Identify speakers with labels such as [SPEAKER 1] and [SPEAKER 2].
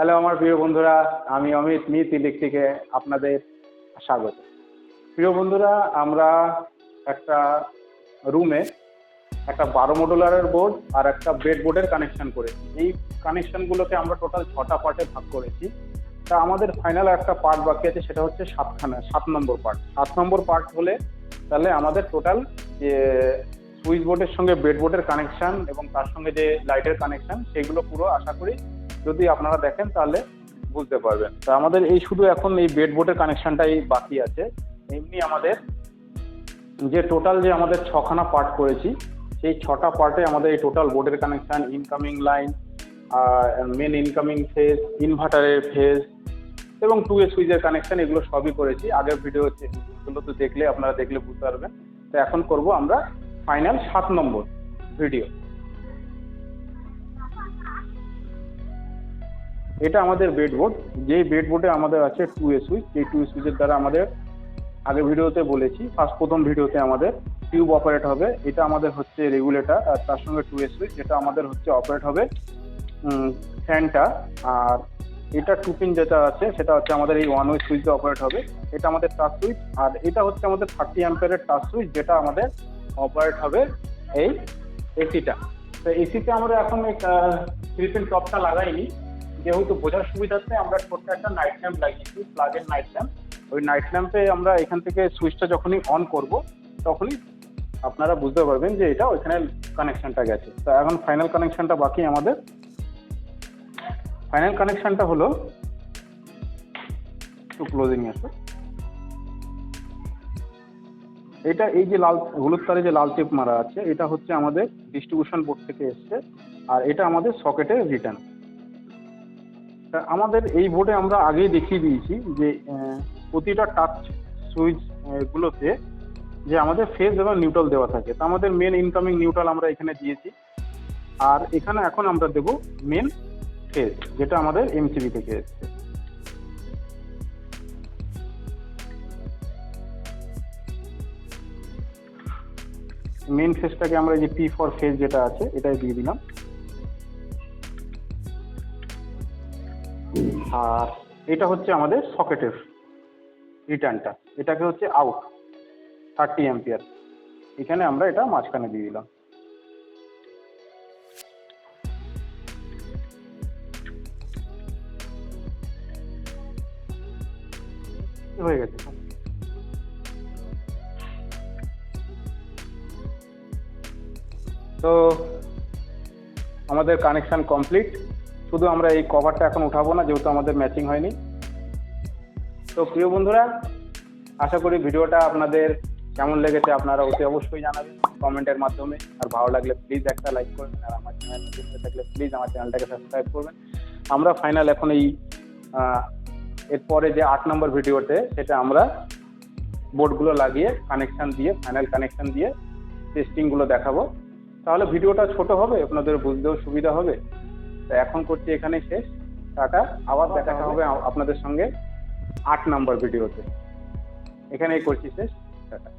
[SPEAKER 1] Hello, আমার প্রিয় বন্ধুরা, আমি অমিত মিত ইলেকট্রিকে আপনাদের স্বাগত। প্রিয় বন্ধুরা, আমরা একটা রুমে একটা বারো মডুলারের বোর্ড আর একটা বেড বোর্ডের কানেকশন করেছি। এই কানেকশনগুলোকে আমরা টোটাল ছটা পার্টে ভাগ করেছি। তা আমাদের ফাইনাল একটা পার্ট বাকি আছে, সেটা হচ্ছে সাতখানা, সাত নম্বর পার্ট। সাত নম্বর পার্ট হলে তাহলে আমাদের টোটাল যে সুইচ বোর্ডের সঙ্গে বেড বোর্ডের কানেকশন এবং তার সঙ্গে যে লাইটের কানেকশন, সেগুলো পুরো আশা করি যদি আপনারা দেখেন তাহলে বুঝতে পারবেন। তা আমাদের এই শুধু এখন এই বেড বোর্ডের কানেকশনটাই বাকি আছে। এমনি আমাদের যে টোটাল যে আমাদের ছখানা পার্ট করেছি, সেই ছটা পার্টে আমাদের এই টোটাল বোর্ডের connection incoming line main incoming phase ইনভার্টারের phase এবং টু এ সুইচের কানেকশন এগুলো সবই করেছি। আগের ভিডিও গুলো তো দেখলে আপনারা দেখলে বুঝতে পারবেন। তো এখন করব আমরা ফাইনাল সাত নম্বর ভিডিও এটা আমাদের বেড বোর্ড যেই বেড বোর্ডে আমাদের আছে টু এ সুইচ এই টু এ সুইচের দ্বারা আমাদের আগে ভিডিওতে বলেছি ফার্স্ট প্রথম ভিডিওতে আমাদের টিউব অপারেট হবে, এটা আমাদের হচ্ছে রেগুলেটর আর তার সঙ্গে টু এ সুইচ যেটা আমাদের হচ্ছে অপারেট হবে ফ্যানটা আর এটা টু পিন যেটা আছে, সেটা হচ্ছে আমাদের এই ওয়ান ওয়ে সুইচে অপারেট হবে, এটা আমাদের টাচ সুইচ আর এটা হচ্ছে আমাদের থার্টি অ্যাম্পিয়ারের টাচ সুইচ যেটা আমাদের অপারেট হবে এই এসিটা তো এসিতে আমরা এখন থ্রি পিন টপটা লাগাইনি যেহেতু বোঝার সুবিধার্থে আমরা ছোট্ট একটা নাইট ল্যাম্প লাগিয়েছি প্লাগের নাইট ল্যাম্প ওই নাইট ল্যাম্পে আমরা এখান থেকে সুইচটা যখনই অন করব, তখনই আপনারা বুঝতে পারবেন যে এটা ওইখানে কানেকশনটা গেছে। তো এখন ফাইনাল কানেকশনটা বাকি আমাদের। ফাইনাল কানেকশনটা হলো, একটু ক্লোজিং আসো। এটা এই যে লাল, হলুদ তারে যে লাল টেপ মারা আছে, এটা হচ্ছে আমাদের ডিস্ট্রিবিউশন বোর্ড থেকে এসছে, আর এটা আমাদের সকেটে রিটার্ন আমাদের এই বোর্ডে আমরা আগেই দেখিয়ে দিয়েছি যে প্রতিটা টাচ সুইচ গুলোতে যে আমাদের ফেজ এবং নিউট্রাল দেওয়া থাকে। তা আমাদের মেন ইনকামিং নিউট্রাল আমরা এখানে দিয়েছি। আর এখানে এখন আমরা দেব মেন ফেজ যেটা আমাদের এমসিবি থেকে এসছে। মেন ফেজটাকে আমরা এই যে পি ফর ফেজ যেটা আছে, এটাই দিয়ে দিলাম। আর এটা হচ্ছে আমাদের সকেটের রিটার্নটা। এটাকে হচ্ছে আউট থার্টি অ্যাম্পিয়ার এখানে আমরা এটা মাঝখানে দিয়ে দিলাম। হয়ে গেছে। তো আমাদের কানেকশন কমপ্লিট শুধু আমরা এই কভারটা এখন উঠাবো না, যেহেতু আমাদের ম্যাচিং হয়নি। তো প্রিয় বন্ধুরা, আশা করি ভিডিওটা আপনাদের কেমন লেগেছে আপনারা অতি অবশ্যই জানাবেন কমেন্টের মাধ্যমে। আর ভালো লাগলে প্লিজ একটা লাইক করবেন, আর আমার চ্যানেল নতুন থাকলে প্লিজ আমার চ্যানেলটাকে সাবস্ক্রাইব করবেন। আমরা ফাইনাল এখন এই এরপরে যে আট নম্বর ভিডিওতে, সেটা আমরা বোর্ডগুলো লাগিয়ে কানেকশান দিয়ে ফাইনাল কানেকশান দিয়ে টেস্টিংগুলো দেখাবো। তাহলে ভিডিওটা ছোট হবে, আপনাদের বুঝতেও সুবিধা হবে। তো এখন করছি এখানে শেষ। টাটা আবার দেখা হবে আপনাদের সঙ্গে আট নম্বর ভিডিওতে। এখানেই করছি শেষ। টাটা।